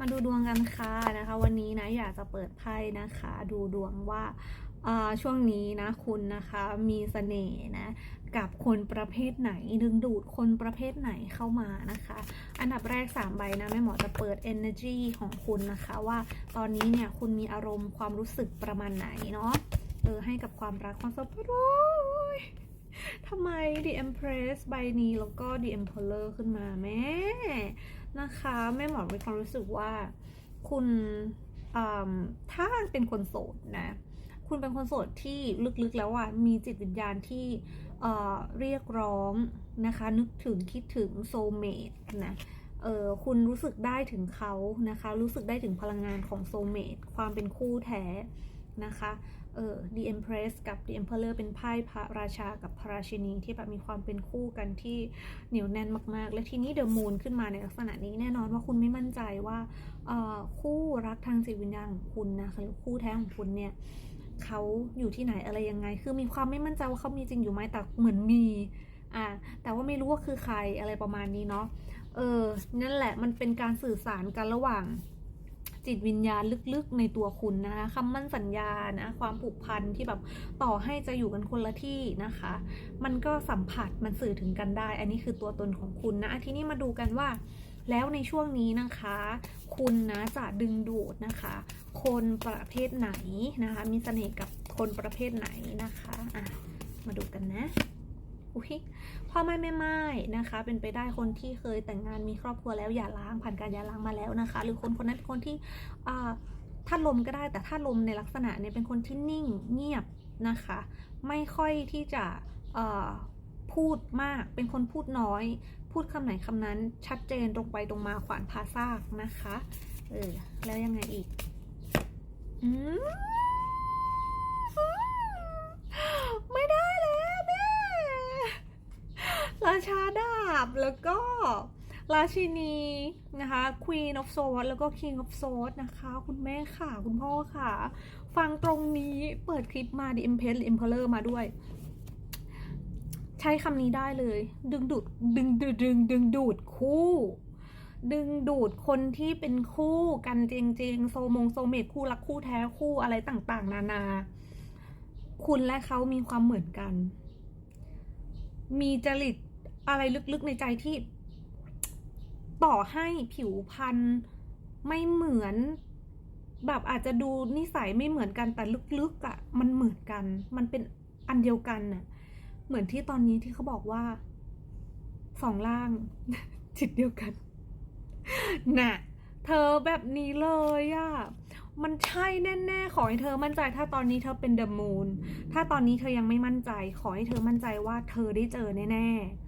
มาดูดวงกันค่ะนะคะ วันนี้นะอยากจะเปิดไพ่นะคะ ดูดวงว่าช่วงนี้นะคุณนะคะมีเสน่ห์นะกับคนประเภทไหนดึงดูดคนประเภทไหนเข้ามานะคะ อันดับแรก 3 ใบนะแม่หมอจะเปิด energy ของคุณนะคะว่าตอนนี้เนี่ยคุณมีอารมณ์ความรู้สึกประมาณไหนเนาะเออให้กับความรักความสัมพันธ์ทำไม The Empress ใบนี้แล้วก็ The Emperor ขึ้นมาแม่ นะคะแม่หมอมีความรู้สึกว่าคุณถ้าเป็นคนโสดนะ คุณเป็นคนโสดที่ลึกๆแล้วอะมีจิตวิญญาณที่เเรียกร้องนะคะ นึกถึงคิดถึงโซเมตนะเออคุณรู้สึกได้ถึงเขานะคะ รู้สึกได้ถึงพลังงานของโซเมตความเป็นคู่แท้ นะคะเออ The Empress กับ The Emperor เป็นไพ่พระราชากับพระราชินีที่แบบมีความเป็นคู่กันที่เหนียวแน่นมากๆ และทีนี้ The Moon ขึ้นมาในลักษณะนี้แน่นอนว่าคุณไม่มั่นใจว่าออคู่รักทางจิตวิญญาณของคุณนะคะหรือคู่แท้ของคุณเนี่ยเขาอยู่ที่ไหนอะไรยังไง คือมีความไม่มั่นใจว่าเขามีจริงอยู่ไหมแต่เหมือนมีอ่าแต่ว่าไม่รู้ว่าคือใครอะไรประมาณนี้เนาะเออนั่นแหละมันเป็นการสื่อสารกันระหว่าง จิตวิญญาณลึกๆในตัวคุณนะคะคำมั่นสัญญานะความผูกพันที่แบบต่อให้จะอยู่กันคนละที่นะคะ มันก็สัมผัสมันสื่อถึงกันได้ อันนี้คือตัวตนของคุณนะทีนี้มาดูกันว่าแล้วในช่วงนี้นะคะ คุณนะจะดึงดูดนะคะ คนประเภทไหนนะคะ มีเสน่ห์กับคนประเภทไหนนะคะะมาดูกันนะ อุ้ยพ่อไม่แม่ไม้นะคะ เป็นไปได้คนที่เคยแต่งงานมีครอบครัวแล้วอย่าล้างผ่านการอย่าล้างมาแล้วนะคะ หรือคนคนนั้นเป็นคนที่อ่าถ้าลมก็ได้แต่ถ้าลมในลักษณะเนี่ยเป็นคนที่นิ่งเงียบนะคะ ไม่ค่อยที่จะพูดมากเป็นคนพูดน้อย พูดคำไหนคำนั้นชัดเจนตรงไปตรงมาขวานพาซากนะคะเออแล้วยังไงอีก อืมไม่ได้แล้วแม่ ราชาบแล้วก็ราชินีนะคะ Queen of Swords แล้วก็ King of Swords นะคะ คุณแม่ค่ะ คุณพ่อค่ะ ฟังตรงนี้เปิดคลิปมา The Empress หรือ Emperor มาด้วย ใช้คำนี้ได้เลย ดึงดูด ดึงดึงดึงดึงดูดคู่ ดึงดูดคนที่เป็นคู่กันจริงๆ โซมงโซเมตคู่รักคู่แท้คู่อะไรต่างๆ นานา คุณและเขามีความเหมือนกัน มีจริต อะไรลึกๆในใจที่ ต่อให้ผิวพรรณไม่เหมือน แบบอาจจะดูนิสัยไม่เหมือนกันแต่ลึกๆอะ่ะ มันเหมือนกัน มันเป็นอันเดียวกันน่ะ เหมือนที่ตอนนี้ที่เขาบอกว่าสองล่าง จิตเดียวกันน่ะเธอแบบนี้เลยอะ่ะมันใช่แน่ๆ ขอให้เธอมั่นใจ ถ้าตอนนี้เธอเป็นเดอะมูน ถ้าตอนนี้เธอยังไม่มั่นใจ ขอให้เธอมั่นใจว่าเธอได้เจอแน่ๆ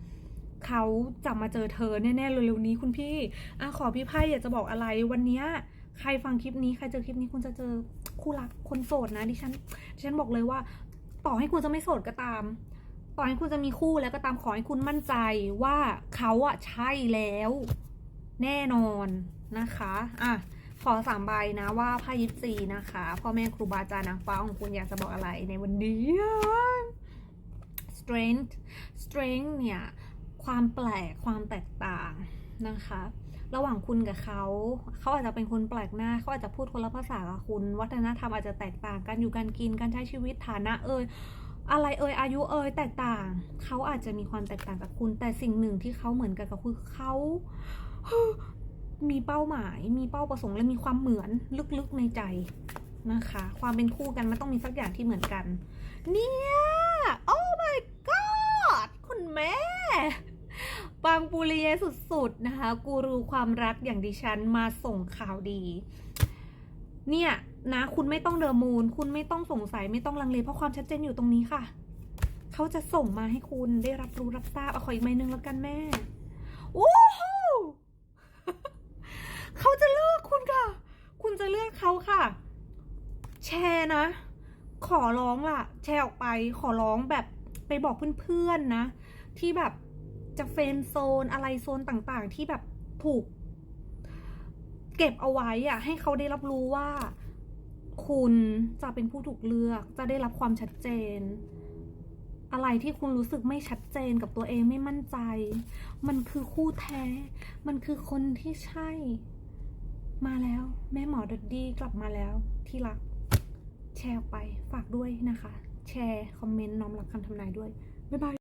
เขาจะมาเจอเธอแน่ๆเร็วๆนี้คุณพี่อะขอพี่ไพ่อยากจะบอกอะไรวันนี้ใครฟังคลิปนี้ใครเจอคลิปนี้คุณจะเจอคู่รักคนโสดนะดิฉันดิฉันบอกเลยว่า ต่อให้คุณจะไม่โสดก็ตาม ต่อให้คุณจะมีคู่แล้วก็ตามขอให้คุณมั่นใจว่าเขาอะใช่แล้ว แน่นอนนะคะอะขอสามใบนะว่าไพ่ยิปซีนะคะพ่อแม่ครูบาอาจารย์นางฟ้าของคุณอยากจะบอกอะไรในวันนี้ strength strength เนี่ย ความแปลกความแตกต่างนะคะ ระหว่างคุณกับเขา เขาอาจจะเป็นคนแปลกหน้า เขาอาจจะพูดคนละภาษากับคุณ วัฒนธรรมอาจจะแตกต่างกันอยู่การกินการใช้ชีวิตฐานะเอ่ยอะไรเอ่ยอายุเอ่ยแตกต่าง เขาอาจจะมีความแตกต่างกับคุณ แต่สิ่งหนึ่งที่เขาเหมือนกันกับคุณคือเขามีเป้าหมาย มีเป้าประสงค์และมีความเหมือนลึกๆในใจนะคะ ความเป็นคู่กันมันต้องมีสักอย่างที่เหมือนกัน เนี่ย โอ้ my god คุณแม่ ปังปูรียสุดๆนะคะ กูรูความรักอย่างดิฉันมาส่งข่าวดี เนี่ยนะคุณไม่ต้องเดอมูนคุณไม่ต้องสงสัยไม่ต้องลังเลเพราะความชัดเจนอยู่ตรงนี้ค่ะ เขาจะส่งมาให้คุณได้รับรู้รับทราบเอาขออีกใบหนึ่งแล้วกันแม่โอ้โหเขาจะเลือกคุณค่ะ คุณจะเลือกเขาค่ะ แชร์นะ ขอร้องล่ะ แชร์ออกไปขอร้องแบบไปบอกเพื่อนๆนะ ที่แบบ จะเฟนโซนอะไรโซนต่างๆ ที่แบบถูก เก็บเอาไว้อะให้เขาได้รับรู้ว่า คุณจะเป็นผู้ถูกเลือก จะได้รับความชัดเจน อะไรที่คุณรู้สึกไม่ชัดเจนกับตัวเองไม่มั่นใจ มันคือคู่แท้ มันคือคนที่ใช่ มาแล้ว แม่หมอดดดี้กลับมาแล้ว ที่รัก แชร์ไปฝากด้วยนะคะ แชร์ คอมเมนต์น้อมรับคำทำนายด้วย บ๊ายบาย